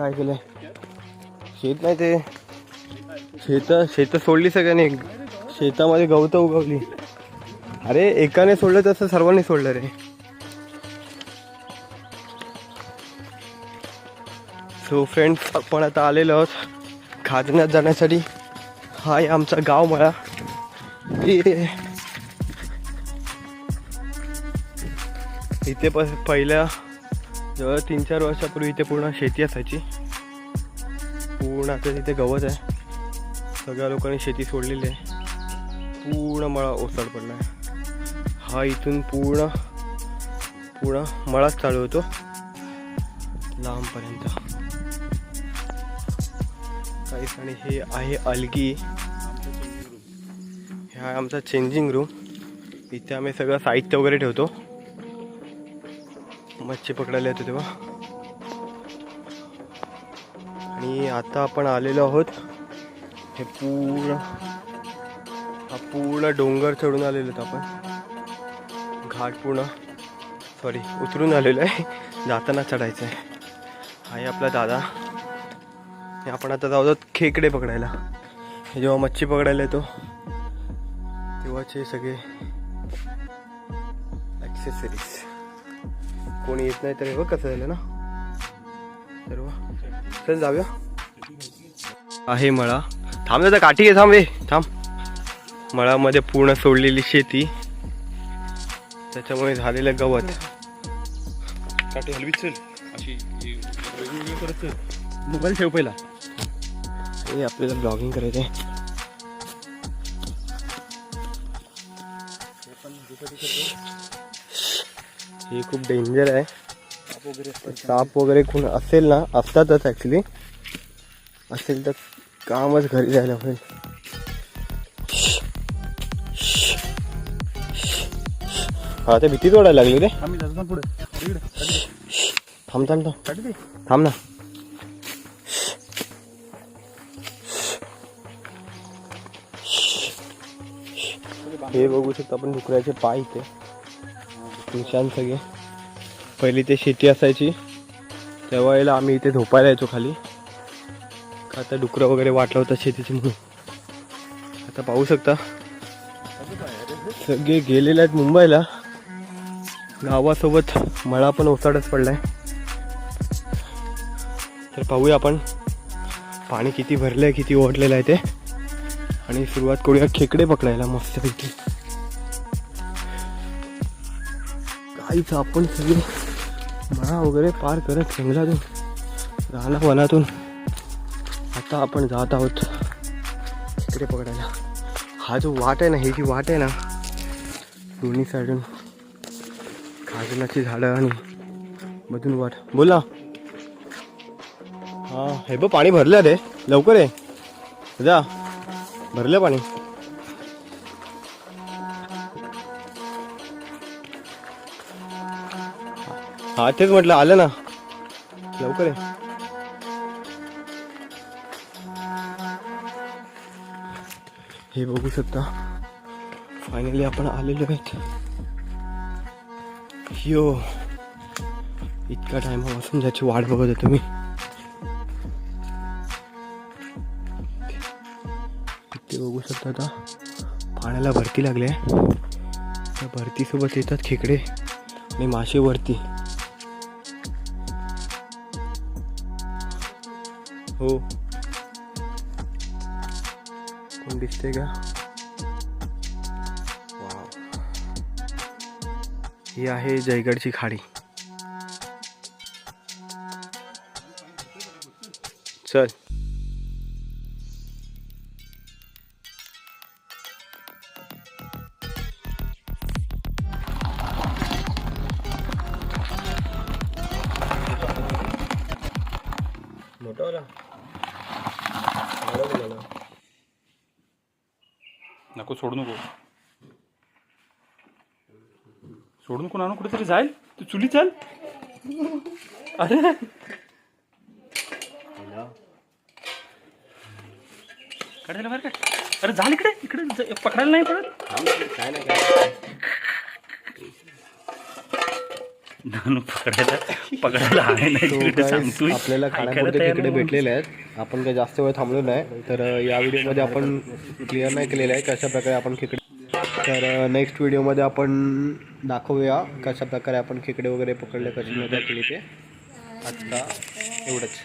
काय केलंय? शेत नाही ते. शेत शेत सोडली सगळ्यांनी. शेतामध्ये गवतं उगवली. अरे एकाने सोडलं तसं सर्वांनी सोडलं रे. सो फ्रेंड्स आपण आता आलेलो आहोत खाजण्यात जाण्यासाठी. हा आहे आमचा गाव मला. इथे इथे प पहिल्या जवळ तीन चार वर्षापूर्वी इथे पूर्ण शेती असायची. पूर्ण आता तिथे गवत आहे. सगळ्या लोकांनी शेती सोडलेली आहे. पूर्ण मळा ओसाड पडला आहे. हा इथून पूर्ण पूर्ण मळाच चालू होतो. लांबपर्यंत. काही आणि हे आहे अलगी. ह्या आमचा चेंजिंग रूम इथे आम्ही सगळं साहित्य वगैरे ठेवतो. मच्छी पकडायला येतो तेव्हा. आणि आता आपण आलेलो आहोत हे पूर्ण हा पूर्ण डोंगर चढून आलेलो आहोत आपण. घाट पूर्ण सॉरी उतरून आलेलो आहे. जाताना चढायचं आहे. हा आहे आपला दादा. हे आपण आता जाऊ आहोत खेकडे पकडायला. हे जेव्हा मच्छी पकडायला येतो तेव्हाचे सगळे ॲक्सेसरीज कोणी येत नाही तर हे बघ कसं झालं ना. सर्व चल जाऊया. आहे मळा. थांब दादा काठी घे थांब रे थांब. मळामध्ये पूर्ण सोडलेली शेती. त्याच्यामुळे झालेलं गवत. काठी हलवीत चल. अशी करत मोबाईल ठेव पहिला. हे आपल्याला ब्लॉगिंग करायचं आहे हे खूप डेंजर आहे साप वगैरे कोण असेल ना, असतातच ॲक्च्युली असेल तर कामच घरी जायला होईल हा, ते भीतीच ओढायला लागली रे। थांब थांब थांब। थांब ना। हे बघू शकतो आपण डुकराचे पाय इथे। निशान सगळे. पहिली ते शेती असायची. त्यावेळेला आम्ही इथे झोपायला यायचो खाली. का आता डुकरं वगैरे वाटलं होतं शेतीची म्हणून. आता पाहू शकता. सगळे गेलेले आहेत मुंबईला. गावासोबत मळा पण ओसाडच पडलाय. तर पाहूया आपण. पाणी किती भरलं आहे किती ओढलेलं आहे ते. आणि सुरुवात करूया खेकडे पकडायला मस्तपैकी. इथं आपण सगळे मळा वगैरे पार करत जंगलातून राहणार वनातून. आता आपण जात आहोत तिकडे पकडायला. हा जो वाट आहे ना ही जी वाट आहे ना दोन्ही साईडून खाजनाची झाडं आणि मधून वाट. बोला हां हा हे बघ पाणी भरलं रे. लवकर आहे जा. भरलं पाणी. हा तेच म्हटलं आलं ना. लवकर आहे हे बघू शकता. फायनली आपण आलेलो आहेत. यो इतका टायमापासून ज्याची वाट बघत आहे तुम्ही ते बघू शकता आता. पाण्याला भरती लागली आहे. त्या भरतीसोबत येतात खेकडे आणि मासे वरती. हो. कोण दिसते का? ही आहे जयगडची खाडी. चल. मोठा वाला. नको सोडू नको. सोडू नको नानू कुठेतरी जाईल. तू चुली चाल. अरे. काढायला बाहेर काढ. अरे झाल इकडे. इकडे पकडायला नाही पडत. काय नाही काय नानू पकडायला पकडायला आहे नाही आपल्याला खाण्यापुरते खेकडे. भेटलेले आहेत. आपण काही जास्त वेळ थांबलो नाही. तर या व्हिडिओमध्ये आपण क्लिअर नाही केलेलं आहे कशा प्रकारे आपण खेकडे तर नेक्स्ट व्हिडिओमध्ये आपण दाखवूया कशा प्रकारे आपण खेकडे वगैरे पकडले कशी मजा केली ते. आत्ता एवढंच.